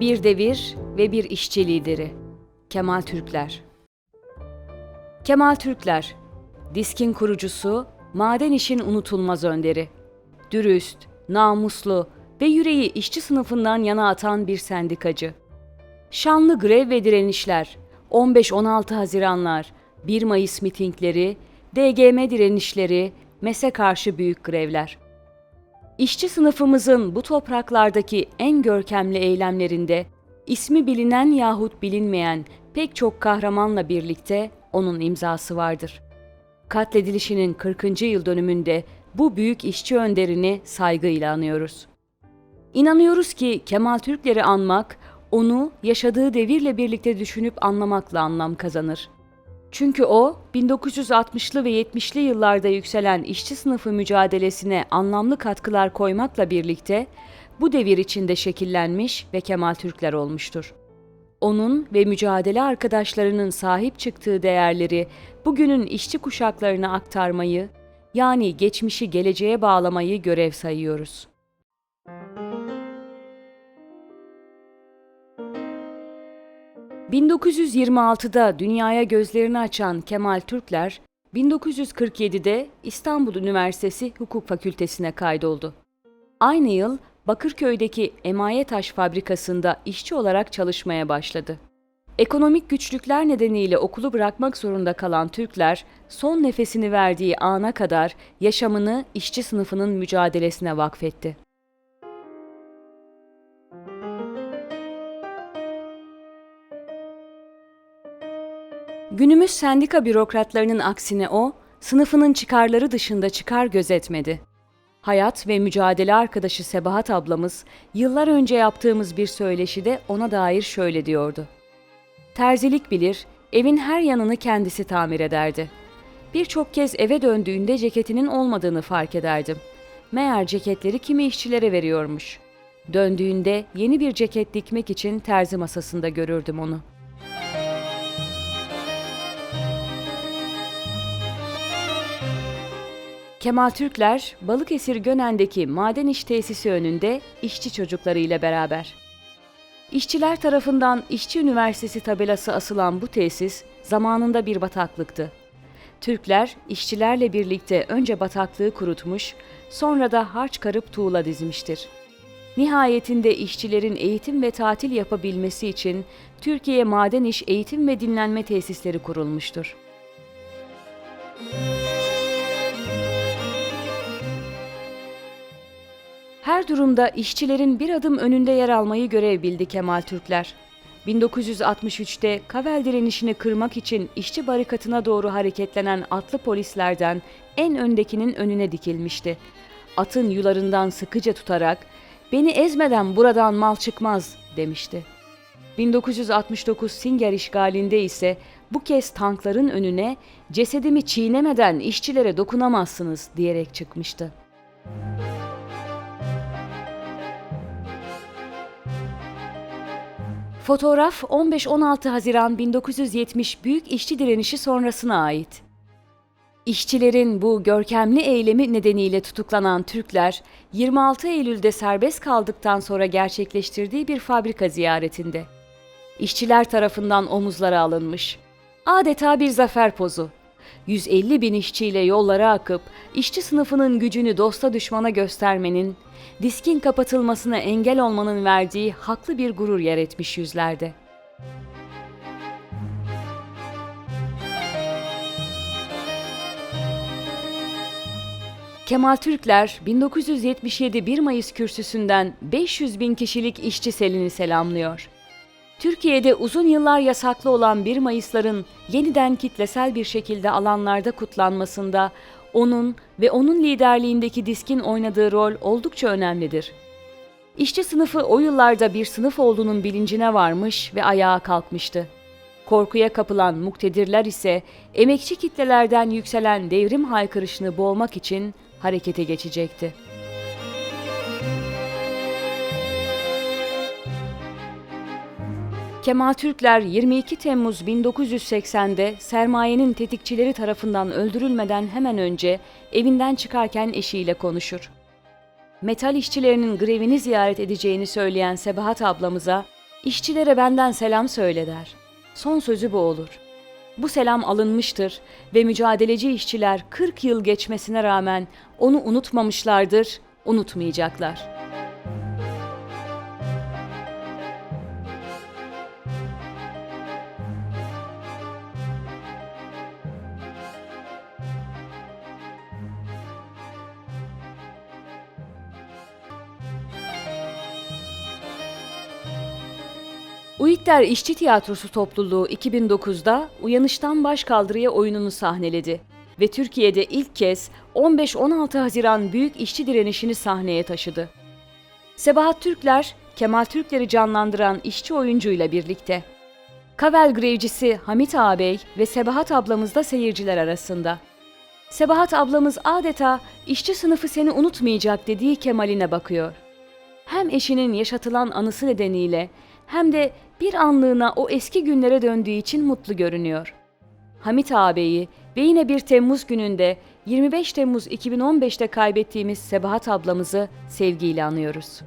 Bir devir ve bir işçi lideri. Kemal Türkler. Kemal Türkler, Diskin kurucusu, maden işin unutulmaz önderi. Dürüst, namuslu ve yüreği işçi sınıfından yana atan bir sendikacı. Şanlı grev ve direnişler, 15-16 Haziranlar, 1 Mayıs mitingleri, DGM direnişleri, MES'e karşı büyük grevler. İşçi sınıfımızın bu topraklardaki en görkemli eylemlerinde ismi bilinen yahut bilinmeyen pek çok kahramanla birlikte onun imzası vardır. Katledilişinin 40. yıl dönümünde bu büyük işçi önderini saygıyla anıyoruz. İnanıyoruz ki Kemal Türkleri anmak, onu yaşadığı devirle birlikte düşünüp anlamakla anlam kazanır. Çünkü o 1960'lı ve 70'li yıllarda yükselen işçi sınıfı mücadelesine anlamlı katkılar koymakla birlikte bu devir içinde şekillenmiş ve Kemal Türkler olmuştur. Onun ve mücadele arkadaşlarının sahip çıktığı değerleri bugünün işçi kuşaklarına aktarmayı, yani geçmişi geleceğe bağlamayı görev sayıyoruz. ...1926'da dünyaya gözlerini açan Kemal Türkler, 1947'de İstanbul Üniversitesi Hukuk Fakültesine kaydoldu. Aynı yıl Bakırköy'deki Emaye Taş Fabrikası'nda işçi olarak çalışmaya başladı. Ekonomik güçlükler nedeniyle okulu bırakmak zorunda kalan Türkler, son nefesini verdiği ana kadar yaşamını işçi sınıfının mücadelesine vakfetti. Günümüz sendika bürokratlarının aksine o, sınıfının çıkarları dışında çıkar gözetmedi. Hayat ve mücadele arkadaşı Sebahat ablamız yıllar önce yaptığımız bir söyleşide ona dair şöyle diyordu. Terzilik bilir, evin her yanını kendisi tamir ederdi. Birçok kez eve döndüğünde ceketinin olmadığını fark ederdim. Meğer ceketleri kimi işçilere veriyormuş. Döndüğünde yeni bir ceket dikmek için terzi masasında görürdüm onu. Kemal Türkler, Balıkesir Gönen'deki maden iş tesisi önünde işçi çocuklarıyla beraber. İşçiler tarafından İşçi Üniversitesi tabelası asılan bu tesis zamanında bir bataklıktı. Türkler işçilerle birlikte önce bataklığı kurutmuş, sonra da harç karıp tuğla dizmiştir. Nihayetinde işçilerin eğitim ve tatil yapabilmesi için Türkiye Maden İş Eğitim ve Dinlenme Tesisleri kurulmuştur. Her durumda işçilerin bir adım önünde yer almayı görev bildi Kemal Türkler. 1963'te Kavel direnişini kırmak için işçi barikatına doğru hareketlenen atlı polislerden en öndekinin önüne dikilmişti. Atın yularından sıkıca tutarak "Beni ezmeden buradan mal çıkmaz." demişti. 1969 Singer işgalinde ise bu kez tankların önüne cesedimi çiğnemeden işçilere dokunamazsınız diyerek çıkmıştı. Fotoğraf 15-16 Haziran 1970 Büyük İşçi Direnişi sonrasına ait. İşçilerin bu görkemli eylemi nedeniyle tutuklanan Türkler, 26 Eylül'de serbest kaldıktan sonra gerçekleştirdiği bir fabrika ziyaretinde. İşçiler tarafından omuzlara alınmış. Adeta bir zafer pozu. 150 bin işçiyle yollara akıp işçi sınıfının gücünü dosta düşmana göstermenin, diskin kapatılmasına engel olmanın verdiği haklı bir gurur yer etmiş yüzlerde. Kemal Türkler 1977 1 Mayıs kürsüsünden 500 bin kişilik işçi selini selamlıyor. Türkiye'de uzun yıllar yasaklı olan 1 Mayıs'ların yeniden kitlesel bir şekilde alanlarda kutlanmasında onun ve onun liderliğindeki diskin oynadığı rol oldukça önemlidir. İşçi sınıfı o yıllarda bir sınıf olduğunun bilincine varmış ve ayağa kalkmıştı. Korkuya kapılan muktedirler ise emekçi kitlelerden yükselen devrim haykırışını boğmak için harekete geçecekti. Kemal Türkler 22 Temmuz 1980'de sermayenin tetikçileri tarafından öldürülmeden hemen önce evinden çıkarken eşiyle konuşur. Metal işçilerinin grevini ziyaret edeceğini söyleyen Sebahat ablamıza İşçilere benden selam söyle der. Son sözü bu olur. Bu selam alınmıştır ve mücadeleci işçiler 40 yıl geçmesine rağmen onu unutmamışlardır, unutmayacaklar. Uitter İşçi Tiyatrosu topluluğu 2009'da Uyanıştan Başkaldırıya oyununu sahneledi ve Türkiye'de ilk kez 15-16 Haziran Büyük İşçi Direnişini sahneye taşıdı. Sebahat Türkler, Kemal Türkleri canlandıran işçi oyuncuyla birlikte. Kavel grevcisi Hamit ağabey ve Sebahat ablamız da seyirciler arasında. Sebahat ablamız adeta işçi sınıfı seni unutmayacak dediği Kemal'ine bakıyor hem eşinin yaşatılan anısı nedeniyle hem de bir anlığına o eski günlere döndüğü için mutlu görünüyor. Hamit ağabeyi ve yine bir Temmuz gününde 25 Temmuz 2015'te kaybettiğimiz Sebahat ablamızı sevgiyle anıyoruz.